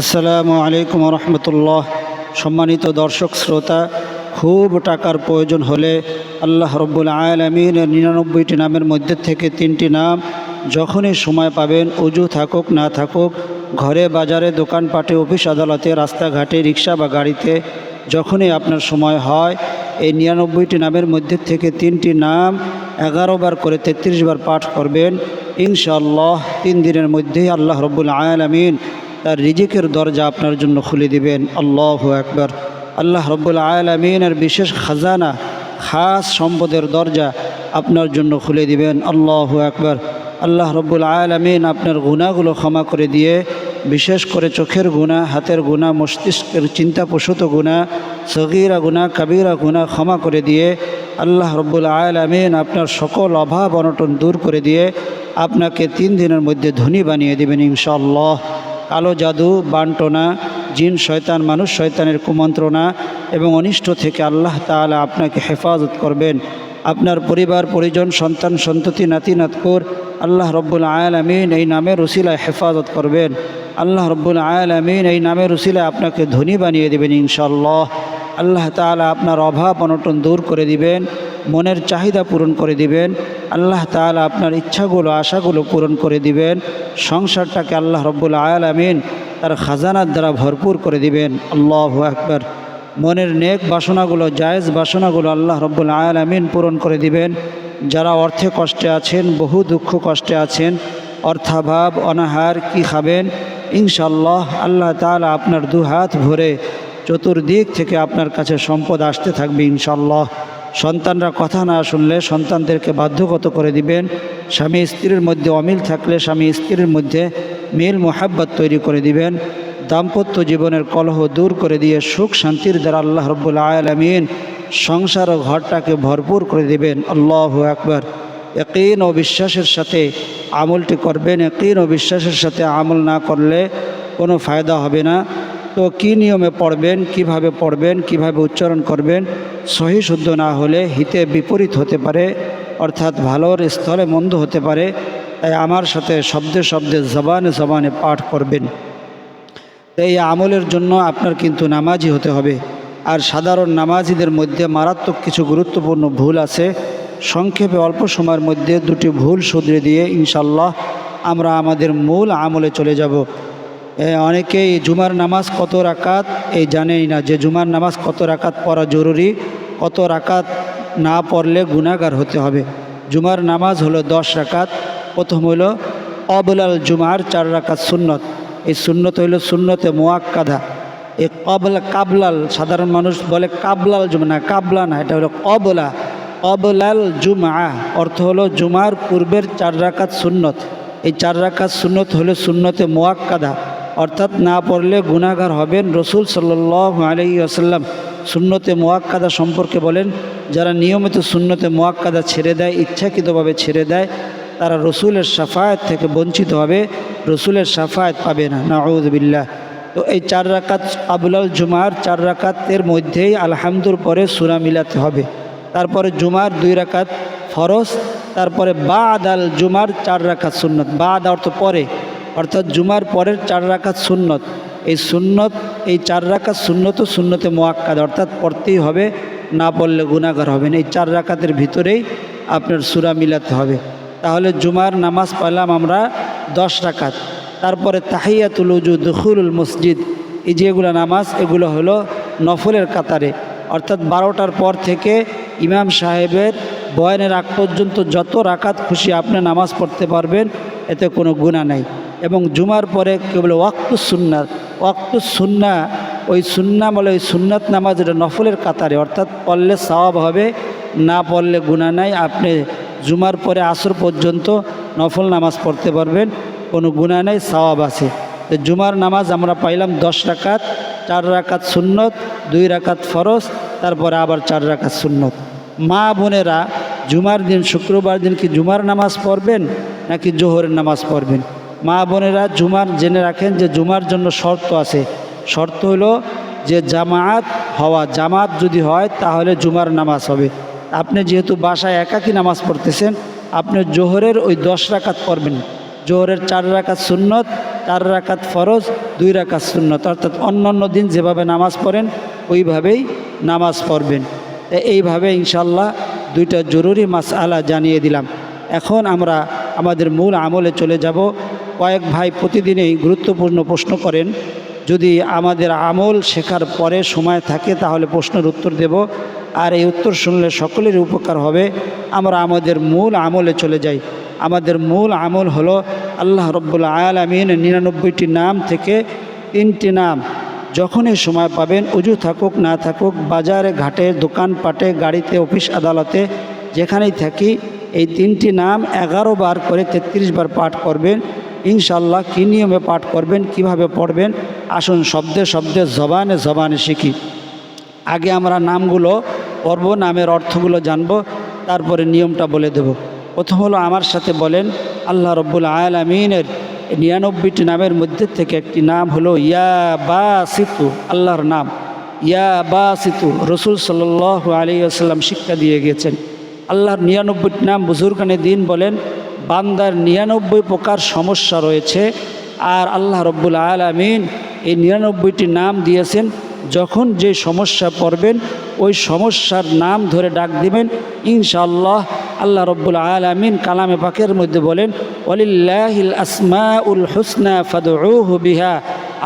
আসসালামু আলাইকুম রহমতুল্লাহ সম্মানিত দর্শক, শ্রোতা, খুব টাকার প্রয়োজন হলে আল্লাহ রব্বুল আলমিনের নিরানব্বইটি নামের মধ্যে থেকে তিনটি নাম যখনই সময় পাবেন, উজু থাকুক, না থাকুক, ঘরে, বাজারে, দোকানপাটে, অফিস, আদালতে, রাস্তাঘাটে, রিক্সা বা গাড়িতে, যখনই আপনার সময় হয়, এই নিরানব্বইটি নামের মধ্যে থেকে তিনটি নাম এগারো বার করে তেত্রিশ বার পাঠ করবেন। ইনশাআল্লাহ তিন দিনের মধ্যেই আল্লাহ রব্বুল আলমিন তার রিজিকের দরজা আপনার জন্য খুলে দিবেন। আল্লাহ একবার আল্লাহ রব্বুল আলমিনের বিশেষ খাজানা, খাস সম্পদের দরজা আপনার জন্য খুলে দিবেন। আল্লাহ একবার আল্লাহ রব্বুল আলমিন আপনার গুণাগুলো ক্ষমা করে দিয়ে, বিশেষ করে চোখের গুণা, হাতের গুণা, মস্তিষ্কের চিন্তাপ্রসূত গুণা, সগিরা গুণা, কাবিরা গুণা ক্ষমা করে দিয়ে, আল্লাহ রব্বুল আলমিন আপনার সকল অভাব অনটন দূর করে দিয়ে, আপনাকে তিন দিনের মধ্যে ধনী বানিয়ে দেবেন ইনশাআল্লাহ। কালো জাদু, বান্টনা, জিন, শয়তান, মানুষ, শয়তানের কুমন্ত্রণা এবং অনিষ্ট থেকে আল্লাহ তাআলা আপনাকে হেফাজত করবেন। আপনার পরিবার, পরিজন, সন্তান, সন্ততি, নাতি, নাতকুর আল্লাহ রব্বুল আয়ালামিন এই নামের উসিলায় হেফাজত করবেন। আল্লাহ রব্বুল আয়ালামিন এই নামের উসিলায় আপনাকে ধনী বানিয়ে দেবেন ইনশাল্লাহ আল্লাহ তাআলা আপনার অভাব, অনটন দূর করে দিবেন। মনের চাহিদা পূরণ করে দিবেন। আল্লাহ তাআলা আপনার ইচ্ছাগুলো, আশাগুলো পূরণ করে দিবেন। সংসারটাকে আল্লাহ রব্বুল আয়ালামিন তার খাজানার দ্বারা ভরপুর করে দিবেন। আল্লাহ একবার মনের নেক বাসনাগুলো, জায়েজ বাসনাগুলো আল্লাহ রব্বুল আয়ালামিন পূরণ করে দিবেন। যারা অর্থে কষ্টে আছেন, বহু দুঃখ কষ্টে আছেন, অর্থাভাব, অনাহার কি খাবেন? ইনশাল্লাহ আল্লাহ তাআলা আপনার দু হাত ভরে চতুর্দিক থেকে আপনার কাছে সম্পদ আসতে থাকবে ইনশাল্লাহ সন্তানরা কথা না শুনলে সন্তানদেরকে বাধ্যগত করে দিবেন। স্বামী স্ত্রীর মধ্যে অমিল থাকলে স্বামী স্ত্রীর মধ্যে মিল মোহাব্বত তৈরি করে দিবেন। দাম্পত্য জীবনের কলহ দূর করে দিয়ে সুখ শান্তির দ্বারা আল্লাহ রব্বুল আয়ালামিন সংসার ও ঘরটাকে ভরপুর করে দিবেন। আল্লাহ একবার একইন ও বিশ্বাসের সাথে আমলটি করবেন একইন ও বিশ্বাসের সাথে আমল না করলে কোনো ফায়দা হবে না। তো কী নিয়মে পড়বেন, কীভাবে পড়বেন, কীভাবে উচ্চারণ করবেন, সহি শুদ্ধ না হলে হিতে বিপরীত হতে পারে, অর্থাৎ ভালোর স্থলে মন্দ হতে পারে, তাই আমার সাথে শব্দে শব্দে, জবানে জবানে পাঠ করবেন। এই আমলের জন্য আপনার কিন্তু নামাজি হতে হবে। আর সাধারণ নামাজিদের মধ্যে মারাত্মক কিছু গুরুত্বপূর্ণ ভুল আছে। সংক্ষেপে অল্প সময়ের মধ্যে দুটি ভুল শুধরে দিয়ে ইনশাল্লাহ আমরা আমাদের মূল আমলে চলে যাব। অনেকেই জুমার নামাজ কত রাকাত, এই জানেই না যে জুমার নামাজ কত রাকাত পড়া জরুরি, কত রাকাত না পড়লে গুণাগার হতে হবে। জুমার নামাজ হলো দশ রাকাত, প্রথম হলো অবলাল জুমার চার রাকাত সুন্নত। এই সুন্নত হইল সুন্নতে মোয়াক্কাধা এই কবলা, কাবলাল, সাধারণ মানুষ বলে কাবলাল জুমা, না কাবলা না, এটা হলো কবলা অবলাল জুমা, অর্থ হলো জুমার পূর্বের চার রাকাত সুন্নত। এই চার রাকাত সুন্নত হলো সুন্নতে মোয়াক্কাদা। অর্থাৎ না পড়লে গুণাগার হবেন রসুল সাল্লাহ আলি আসাল্লাম সুন্নতে মোয়াক্কাদা সম্পর্কে বলেন, যারা নিয়মিত সুন্নতে মোয়াক্কাদা ছেড়ে দেয়, ইচ্ছাকৃতভাবে ছেড়ে দেয়, তারা রসুলের সাফায়াত থেকে বঞ্চিত হবে, রসুলের সাফায়াত পাবে না। নাউদ্বিল্লাহ তো এই চার রাকাত আবুলাল জুমার চার রাকাতের মধ্যেই আলহামদুর পরে সুরা মিলাতে হবে। তারপরে জুমার দুই রাকাত ফরজ, তারপরে বাদ আল জুমার চার রাকাত সুন্নত। বাদ অর্থ পরে। অর্থাৎ জুমার পরের চার রাকাত সুন্নত। এই সুন্নত, এই চার রাকাত সুন্নত সুন্নতে মোয়াক্কাদ, অর্থাৎ পড়তেই হবে, না পড়লে গুণাগার হবেন এই চার রাকাতের ভিতরেই আপনার সুরা মিলাতে হবে। তাহলে জুমার নামাজ পাইলাম আমরা দশ রাকাত। তারপরে তাহিয়াতুল উজু দখুলুল মসজিদ, এই যেগুলো নামাজ, এগুলো হলো নফলের কাতারে। অর্থাৎ বারোটার পর থেকে ইমাম সাহেবের বয়ানের আগ পর্যন্ত যত রাকাত খুশি আপনি নামাজ পড়তে পারবেন, এতে কোনো গুণা নাই। এবং জুমার পরে কেবল ওয়াক্তুস সুন্নাত ওয়াক্তুস সুন্না ওই সুন্না বলে ওই সুন্নাত নামাজ এটা নফলের কাতারে, অর্থাৎ পড়লে সওয়াব হবে, না পড়লে গুণা নাই, আপনি জুমার পরে আসর পর্যন্ত নফল নামাজ পড়তে পারবেন, কোনো গুণা নেই, সওয়াব আছে। জুমার নামাজ আমরা পাইলাম দশ রাকাত, চার রাকাত সুন্নত, দুই রাকাত ফরজ, তারপরে আবার চার রাকাত সুন্নত। মা বোনেরা জুমার দিন, শুক্রবার দিন কি জুমার নামাজ পড়বেন, নাকি জোহরের নামাজ পড়বেন? মা বোনেরা জুমার জেনে রাখেন যে জুমার জন্য শর্ত আছে। শর্ত হলো যে জামাত হওয়া। জামাত যদি হয়, তাহলে জুমার নামাজ হবে। আপনি যেহেতু বাসায় একাকী নামাজ পড়তেছেন, আপনি জোহরের ওই দশ রাকাত পড়বেন। জোহরের চার রাকাত সুন্নত, চার রাকাত ফরজ, দুই রাকাত সুন্নত। অর্থাৎ অন্য অন্য দিন যেভাবে নামাজ পড়েন, ওইভাবেই নামাজ পড়বেন। এইভাবে ইনশাল্লাহ দুইটা জরুরি মাস আলা জানিয়ে দিলাম। এখন আমরা আমাদের মূল আমলে চলে যাব। কয়েক ভাই প্রতিদিনই গুরুত্বপূর্ণ প্রশ্ন করেন, যদি আমাদের আমল শেখার পরে সময় থাকে, তাহলে প্রশ্নের উত্তর দেব। আর এই উত্তর শুনলে সকলের উপকার হবে। আমরা আমাদের মূল আমলে চলে যাই। আমাদের মূল আমল হলো আল্লাহ রব্বুল আলমিন নিরানব্বইটি নাম থেকে তিনটি নাম। যখনই সময় পাবেন, উজু থাকুক, না থাকুক, বাজারে, ঘাটে, দোকানপাটে, গাড়িতে, অফিস, আদালতে, যেখানেই থাকি এই তিনটি নাম এগারো বার করে তেত্রিশ বার পাঠ করবেন। ইনশাল্লাহ কী নিয়মে পাঠ করবেন, কীভাবে পড়বেন, আসুন শব্দে শব্দে, জবানে জবানে শিখি। আগে আমরা নামগুলো পড়ব নামের অর্থগুলো জানব, তারপরে নিয়মটা বলে দেব। প্রথম হলো আমার সাথে বলেন, আল্লাহ রব্বুল আলমিনের নিরানব্বইটি নামের মধ্যে থেকে একটি নাম হলো ইয়া বা সিতু আল্লাহর নাম। ইয়া বা সিতু রসুল সাল আলী আসাল্লাম শিক্ষা দিয়ে গেছেন। আল্লাহর নিরানব্বইটি নাম বুজুর্গানে দিন বলেন, বান্দার নিরানব্বই প্রকার সমস্যা রয়েছে, আর আল্লাহ রব্বুল আলমিন এই নিরানব্বইটি নাম দিয়েছেন, যখন যে সমস্যা পড়বেন, ওই সমস্যার নাম ধরে ডাক দিবেন, ইনশাআল্লাহ আল্লাহ রব্বুল আলমিন কালামে পাকের মধ্যে বলেন অলিল্লাহিল আসমা উল হুসনা ফাদহু বিহা।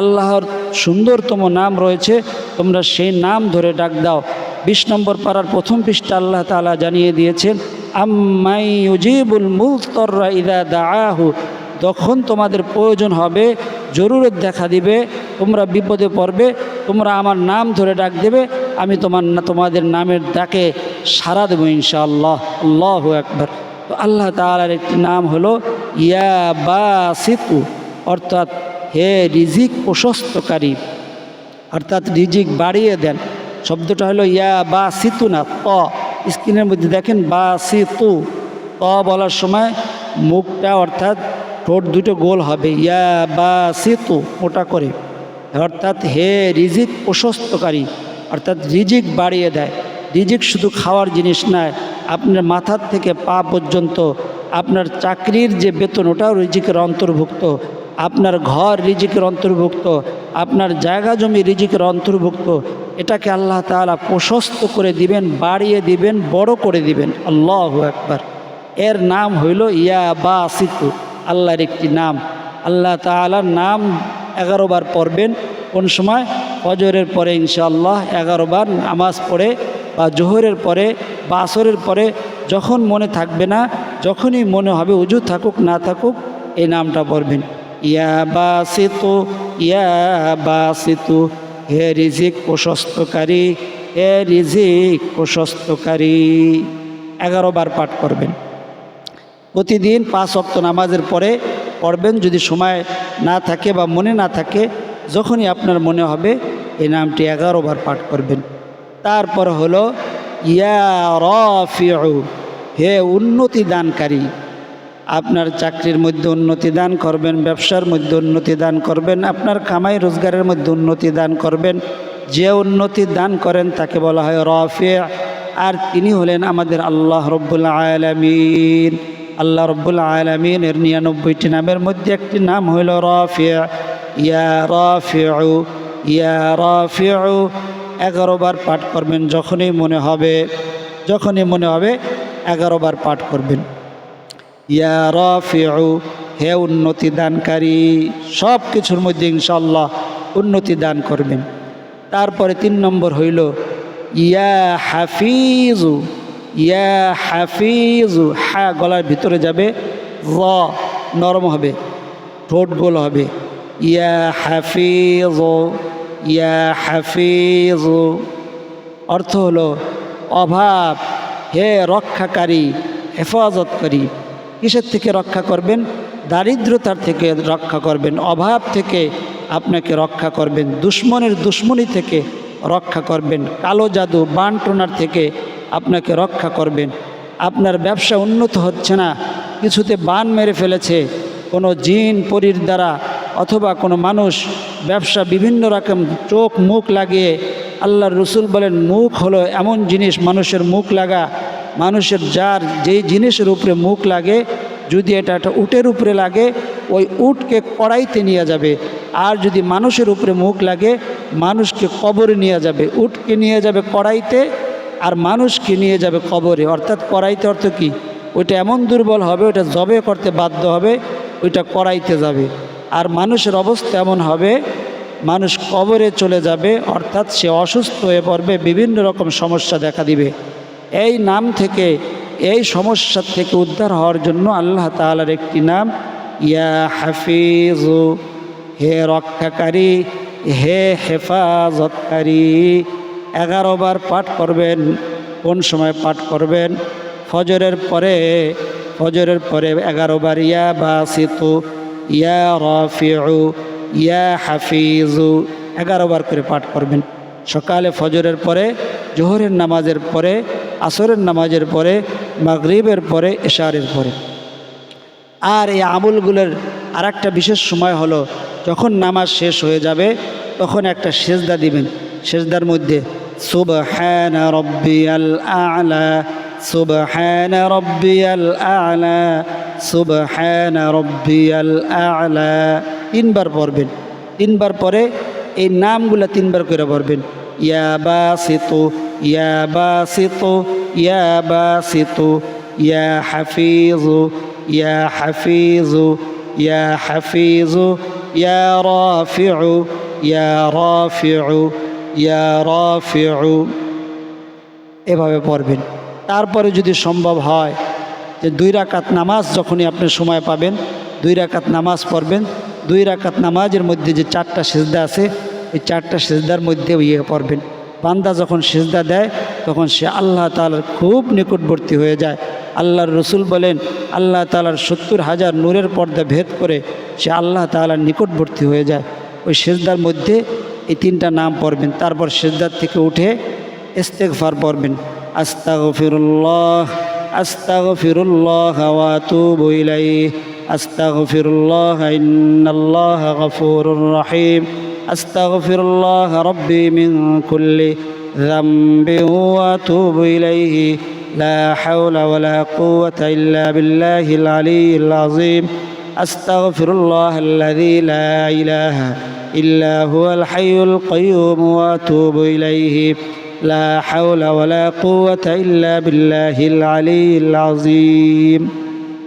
আল্লাহর সুন্দরতম নাম রয়েছে, তোমরা সেই নাম ধরে ডাক দাও। বিশ নম্বর পাড়ার প্রথম পৃষ্ঠা আল্লাহ তালা জানিয়ে দিয়েছেন, আম্মাই ইদা দাআহু। তখন তোমাদের প্রয়োজন হবে, জরুরত দেখা দিবে, তোমরা বিপদে পড়বে, তোমরা আমার নাম ধরে ডাক দেবে, আমি তোমার তোমাদের নামের ডাকে সারা দেবো ইনশাআল্লাহ। আল্লাহ একবার তো আল্লাহ তালার একটি নাম হলো ইয়া বা সিতু অর্থাৎ হে রিজিক প্রশস্তকারী, অর্থাৎ রিজিক বাড়িয়ে দেন। শব্দটা হলো ইয়া বা সিতু না ত। স্ক্রিনের মধ্যে দেখেন বা সিতু ত বলার সময় মুখটা অর্থাৎ ঠোঁট দুটো গোল হবে। ইয়া বা সিতু ওটা করে। অর্থাৎ হে রিজিক প্রশস্তকারী, অর্থাৎ রিজিক বাড়িয়ে দেয়। রিজিক শুধু খাওয়ার জিনিস নয়, আপনার মাথার থেকে পা পর্যন্ত আপনার চাকরির যে বেতন, ওটাও রিজিকের অন্তর্ভুক্ত। আপনার ঘর রিজিকের অন্তর্ভুক্ত। আপনার জায়গা জমি রিজিকের অন্তর্ভুক্ত। এটাকে আল্লাহ তাআলা প্রশস্ত করে দিবেন, বাড়িয়ে দিবেন, বড় করে দিবেন। আল্লাহ একবার এর নাম হইল ইয়া বা সিতু আল্লাহর একটি নাম। আল্লাহ তাআলার নাম এগারো বার পড়বেন। কোন সময়? ফজরের পরে ইনশাআল্লাহ এগারো বার নামাজ পড়ে বা জোহরের পরে বা আসরের পরে যখন মনে থাকবে না, যখনই মনে হবে উজু থাকুক, না থাকুক, এই নামটা পড়বেন। ইয়া বা সেতু ইয়া বা সেতু হে রিজিক প্রশস্তকারী, হে রিজিক প্রশস্তকারী। এগারো বার পাঠ করবেন। প্রতিদিন পাঁচ অক্ত নামাজের পরে পড়বেন, যদি সময় না থাকে বা মনে না থাকে, যখনই আপনার মনে হবে, এই নামটি এগারো বার পাঠ করবেন। তারপর হলো, ইয়া রফিউ, হে উন্নতি দানকারী। আপনার চাকরির মধ্যে উন্নতি দান করবেন, ব্যবসার মধ্যে উন্নতি দান করবেন, আপনার কামাই রোজগারের মধ্যে উন্নতি দান করবেন। যে উন্নতি দান করেন তাকে বলা হয় রফে। আর তিনি হলেন আমাদের আল্লাহ রব্বুল আলমিন। আল্লাহ রব্বুল আলমিন এর নিরানব্বইটি নামের মধ্যে একটি নাম হইল রফিয়া ইয়া রফিউ ইয়া রফিউ। এগারো বার পাঠ করবেন যখনই মনে হবে, যখনই মনে হবে এগারো বার পাঠ করবেন। ইয়া রফিউ, হে উন্নতি দানকারী সব কিছুর মধ্যে ইনশাল্লাহ উন্নতি দান করবেন। তারপরে তিন নম্বর হইল, ইয়া হাফিজু ইয়া হাফিজু হা, গলার ভিতরে যাবে, র, নরম হবে, ঠোঁট গোল হবে, ইয়া হাফিজ ইয়া হাফিজ অর্থ হলো, অভাব, হে রক্ষাকারী হেফাজতকারী কিসের থেকে রক্ষা করবেন? দারিদ্রতার থেকে রক্ষা করবেন, অভাব থেকে আপনাকে রক্ষা করবেন, দুশ্মনের দুশ্মনী থেকে রক্ষা করবেন, কালো জাদু বানটোনার থেকে আপনাকে রক্ষা করবেন। আপনার ব্যবসা উন্নত হচ্ছে না, কিছুতে বান মেরে ফেলেছে, কোনো জিন পরির দ্বারা অথবা কোনো মানুষ, ব্যবসা বিভিন্ন রকম চোখ মুখ লাগিয়ে আল্লাহর রসুল বলেন, মুখ হলো এমন জিনিস, মানুষের মুখ লাগা মানুষের যার যেই জিনিসের উপরে মুখ লাগে, যদি এটা একটা উটের উপরে লাগে, ওই উটকে কড়াইতে নিয়ে যাবে। আর যদি মানুষের উপরে মুখ লাগে, মানুষকে কবরে নিয়ে যাবে। উটকে নিয়ে যাবে কড়াইতে, আর মানুষকে নিয়ে যাবে কবরে। অর্থাৎ কড়াইতে অর্থ কি? ওইটা এমন দুর্বল হবে ওটা জবে করতে বাধ্য হবে, ওইটা কড়াইতে যাবে। আর মানুষের অবস্থা এমন হবে, মানুষ কবরে চলে যাবে, অর্থাৎ সে অসুস্থ হয়ে পড়বে, বিভিন্ন রকম সমস্যা দেখা দিবে। এই নাম থেকে, এই সমস্যা থেকে উদ্ধার হওয়ার জন্য আল্লাহ তালার একটি নাম, ইয়া হাফিজু, হে রক্ষাকারী, হে হেফাজতকারী। এগারো বার পাঠ করবেন, কোন সময় পাঠ করবেন? ফজরের পরে ফজরের পরে এগারো বার, ইয়া বাসিতু, ইয়া রফিউ, ইয়া হাফিজু, এগারো বার করে পাঠ করবেন। সকালে ফজরের পরে, জোহরের নামাজের পরে আসরের নামাজের পরে, মাগরিবের পরে, এশারের পরে। আর এই আমলগুলোর আর একটা বিশেষ সময় হলো, যখন নামাজ শেষ হয়ে যাবে, তখন একটা সেজদা দিবেন। সেজদার মধ্যে, সুবহান রব্বিয়াল আলা, সুবহান রব্বিয়াল আলা, সুবহান রব্বিয়াল আলা। তিনবার পড়বেন। তিনবার পরে এই নামগুলো তিনবার করে পড়বেন। ইয়া বাসিতু ইয়া বাসিতু ইয়া বাসিতু ইয়া হাফিজু ইয়া হাফিজু ইয়া হাফিজু ইয়া রাফিউ ইয়া রাফিউ ইয়া রাফিউ এভাবে পড়বেন। তারপরে যদি সম্ভব হয় যে দুই রাকাত নামাজ যখনই আপনি সময় পাবেন, দুই রাকাত নামাজ পড়বেন, দুই রাকাত নামাজের মধ্যে যে চারটা সেজদা আছে, এই চারটা সেজদার মধ্যে ইয়ে পড়বেন। বান্দা যখন সেজদা দেয়, তখন সে আল্লাহ তালার খুব নিকটবর্তী হয়ে যায়। আল্লাহর রসুল বলেন, আল্লাহ তালার সত্তর হাজার নূরের পর্দা ভেদ করে সে আল্লাহ তালার নিকটবর্তী হয়ে যায়। ওই সেজদার মধ্যে এই তিনটা নাম পড়বেন। তারপর সেজদার থেকে উঠে ইস্তেগফার পড়বেন। আস্তাগফিরুল্লাহ আস্তাগফিরুল্লাহ ওয়া আতুবু ইলাইহি, আস্তাগফিরুল্লাহ ইন্নাল্লাহ গফুরুর রহিম। أستغفر الله ربي من كل ذنب وأتوب إليه. لا حول ولا قوة إلا بالله العلي العظيم. أستغفر الله الذي لا إله إلا هو الحي القيوم وأتوب إليه. لا حول ولا قوة إلا بالله العلي العظيم.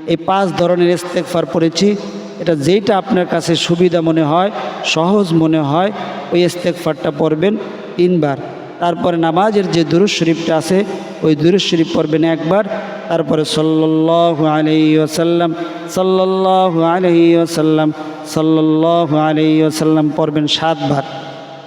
এই পাঁচ ধরনের ইস্তেকফার পড়েছি। এটা যেটা আপনার কাছে সুবিধা মনে হয়, সহজ মনে হয়, ওই ইস্তেকফারটা পড়বেন তিনবার। তারপরে নামাজের যে দুরুজ শরীফটা আছে, ওই দুরুজ শরীফ পড়বেন একবার। তারপরে সাল্লাল্লাহু আলাইহি ওয়াসাল্লাম, সাল্লাল্লাহু আলাইহি ওয়াসাল্লাম, সাল্লাল্লাহু আলাইহি ওয়াসাল্লাম পড়বেন সাতবার।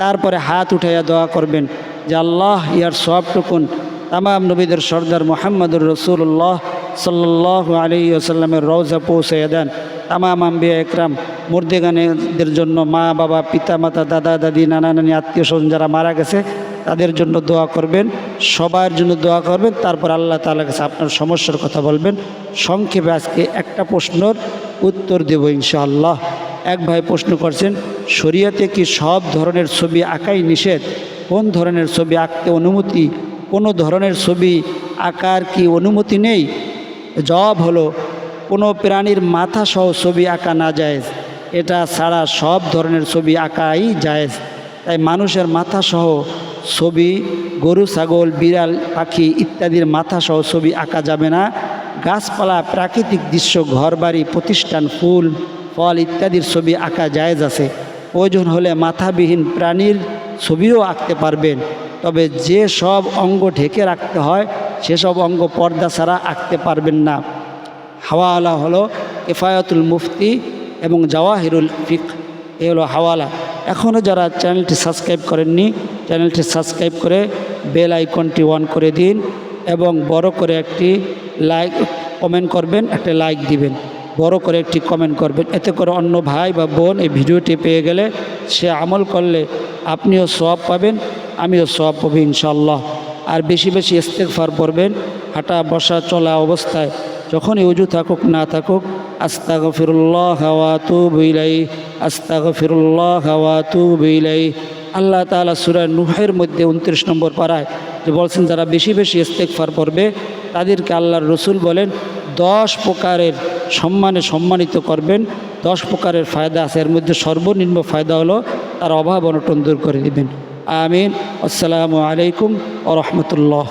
তারপরে হাত উঠাইয়া দোয়া করবেন যে আল্লাহ, ইয়ার সবটুকুন তামাম নবীদের সর্দার মোহাম্মদুর রসুল্লাহ সাল্লাহ আলী আসাল্লামের রওজা পৌঁছে দেন। তামাম আম্বিয়া একরাম মুর্দেগানের জন্য মা, বাবা, পিতা, মাতা, দাদা, দাদি, নানা, নানি, আত্মীয় স্বজন যারা মারা গেছে, তাদের জন্য দোয়া করবেন, সবার জন্য দোয়া করবেন, তারপর আল্লাহ তালা কাছে আপনার সমস্যার কথা বলবেন। সংক্ষেপে আজকে একটা প্রশ্নর উত্তর দেব ইনশাআল্লাহ। এক ভাই প্রশ্ন করছেন, শরিয়াতে কি সব ধরনের ছবি আঁকাই নিষেধ? কোন ধরনের ছবি আঁকতে অনুমতি? কোনো ধরনের ছবি আঁকার কি অনুমতি নেই? জবাব হলো কোনো প্রাণীর মাথা সহ ছবি আঁকা না যায়। এটা ছাড়া সব ধরনের ছবি আঁকাই যায়। তাই মানুষের মাথা সহ ছবি, গরু, ছাগল, বিড়াল, পাখি ইত্যাদির মাথা সহ ছবি আঁকা যাবে না। গাছপালা, প্রাকৃতিক দৃশ্য, ঘরবাড়ি, প্রতিষ্ঠান, ফুল, ফল ইত্যাদির ছবি আঁকা জায়েজ আছে। প্রয়োজন হলে মাথাবিহীন প্রাণীর ছবিও আঁকতে পারবেন। তবে যে সব অঙ্গ ঢেকে রাখতে হয়, সেসব অঙ্গ পর্দা ছাড়া আঁকতে পারবেন না। হাওয়ালা হলো এফায়াতুল মুফতি এবং জাওয়াহিরুল ফিক, এ হলো হাওয়ালা। এখনও যারা চ্যানেলটি সাবস্ক্রাইব করেননি, চ্যানেলটি সাবস্ক্রাইব করে বেল আইকনটি অন করে দিন এবং বড় করে একটি লাইক কমেন্ট করবেন, একটা লাইক দিবেন, বড় করে একটি কমেন্ট করবেন। এতে করে অন্য ভাই বা বোন এই ভিডিওটি পেয়ে গেলে সে আমল করলে আপনিও সব পাবেন, আমিও সব পাবো ইনশাল্লাহ আর বেশি বেশি ইস্তেকফার পড়বেন হাঁটা বসা চলা অবস্থায় যখনই উজু থাকুক, না থাকুক আস্তাগ ফিরুল্লাহ হাওয়া তু বইলাই আস্তাগ ফিরুল্লাহ হাওয়া তু বইলাই আল্লাহ তালা সুরায় নুহের মধ্যে উনত্রিশ নম্বর পাড়ায় যে বলছেন, যারা বেশি বেশি ইস্তেকফার পড়বে, তাদেরকে আল্লাহর রসুল বলেন, দশ প্রকারের সম্মানে সম্মানিত করবেন, দশ প্রকারের ফায়দা আছে। এর মধ্যে সর্বনিম্ন ফায়দা হলো, তার অভাব অনটন দূর করে দিবেন। আমিন। আসসালামু আলাইকুম ও রহমতুল্লাহ।